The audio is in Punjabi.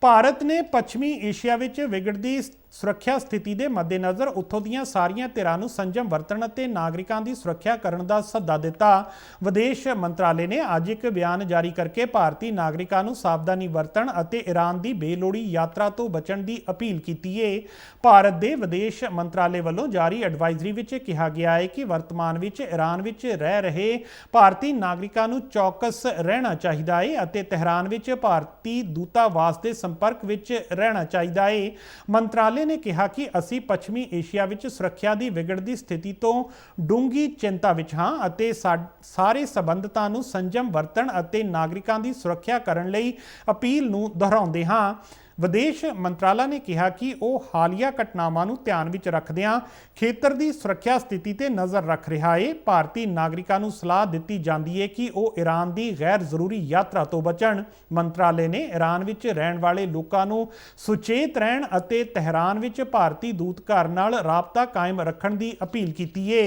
ਭਾਰਤ ਨੇ ਪੱਛਮੀ ਏਸ਼ੀਆ ਵਿੱਚ ਵਿਗੜਦੀ ਸੁਰੱਖਿਆ ਸਥਿਤੀ ਦੇ ਮੱਦੇਨਜ਼ਰ ਉੱਥੋਂ ਦੀਆਂ ਸਾਰੀਆਂ ਧਿਰਾਂ ਨੂੰ ਸੰਜਮ ਵਰਤਣ ਅਤੇ ਨਾਗਰਿਕਾਂ ਦੀ ਸੁਰੱਖਿਆ ਕਰਨ ਦਾ ਸੱਦਾ ਦਿੱਤਾ। ਵਿਦੇਸ਼ ਮੰਤਰਾਲੇ ਨੇ ਅੱਜ ਇੱਕ ਬਿਆਨ ਜਾਰੀ ਕਰਕੇ ਭਾਰਤੀ ਨਾਗਰਿਕਾਂ ਨੂੰ ਸਾਵਧਾਨੀ ਵਰਤਣ ਅਤੇ ਈਰਾਨ ਦੀ ਬੇਲੋੜੀ ਯਾਤਰਾ ਤੋਂ ਬਚਣ ਦੀ ਅਪੀਲ ਕੀਤੀ ਹੈ ਭਾਰਤ ਦੇ ਵਿਦੇਸ਼ ਮੰਤਰਾਲੇ ਵੱਲੋਂ ਜਾਰੀ ਐਡਵਾਈਜ਼ਰੀ ਵਿੱਚ ਕਿਹਾ ਗਿਆ ਹੈ ਕਿ ਵਰਤਮਾਨ ਵਿੱਚ ਈਰਾਨ ਵਿੱਚ ਰਹਿ ਰਹੇ ਭਾਰਤੀ ਨਾਗਰਿਕਾਂ ਨੂੰ ਚੌਕਸ ਰਹਿਣਾ ਚਾਹੀਦਾ ਹੈ ਅਤੇ ਤਹਿਰਾਨ ਵਿੱਚ ਭਾਰਤੀ ਦੂਤਾਵਾਸ ਦੇ ਸੰਪਰਕ ਵਿੱਚ ਰਹਿਣਾ ਚਾਹੀਦਾ ਹੈ ਮੰਤਰਾਲੇ ਨੇ ਕਿਹਾ ਕਿ ਅਸੀਂ ਪੱਛਮੀ ਏਸ਼ੀਆ ਵਿੱਚ ਸੁਰੱਖਿਆ ਦੀ ਵਿਗੜਦੀ ਸਥਿਤੀ ਤੋਂ ਡੂੰਗੀ ਚਿੰਤਾ ਵਿੱਚ ਹਾਂ ਅਤੇ ਸਾ- ਸਾਰੇ ਸਬੰਧਤਾਂ ਨੂੰ ਸੰਜਮ ਵਰਤਣ ਅਤੇ ਨਾਗਰਿਕਾਂ ਦੀ ਸੁਰੱਖਿਆ ਕਰਨ ਲਈ ਅਪੀਲ ਨੂੰ ਦੁਹਰਾਉਂਦੇ ਹਾਂ। ਵਿਦੇਸ਼ ਮੰਤਰਾਲਾ ਨੇ ਕਿਹਾ ਕਿ ਉਹ ਹਾਲੀਆ ਘਟਨਾਵਾਂ ਨੂੰ ਧਿਆਨ ਵਿੱਚ ਰੱਖਦਿਆਂ ਖੇਤਰ ਦੀ ਸੁਰੱਖਿਆ ਸਥਿਤੀ ਤੇ ਨਜ਼ਰ ਰੱਖ ਰਿਹਾ ਹੈ ਭਾਰਤੀ ਨਾਗਰਿਕਾਂ ਨੂੰ ਸਲਾਹ ਦਿੱਤੀ ਜਾਂਦੀ ਹੈ ਕਿ ਉਹ ਈਰਾਨ ਦੀ ਗੈਰ ਜ਼ਰੂਰੀ ਯਾਤਰਾ ਤੋਂ ਬਚਣ। ਮੰਤਰਾਲੇ ਨੇ ਈਰਾਨ ਵਿੱਚ ਰਹਿਣ ਵਾਲੇ ਲੋਕਾਂ ਨੂੰ ਸੁਚੇਤ ਰਹਿਣ ਅਤੇ ਤਹਿਰਾਨ ਵਿੱਚ ਭਾਰਤੀ ਦੂਤਘਰ ਨਾਲ ਰਾਬਤਾ ਕਾਇਮ ਰੱਖਣ ਦੀ ਅਪੀਲ ਕੀਤੀ ਹੈ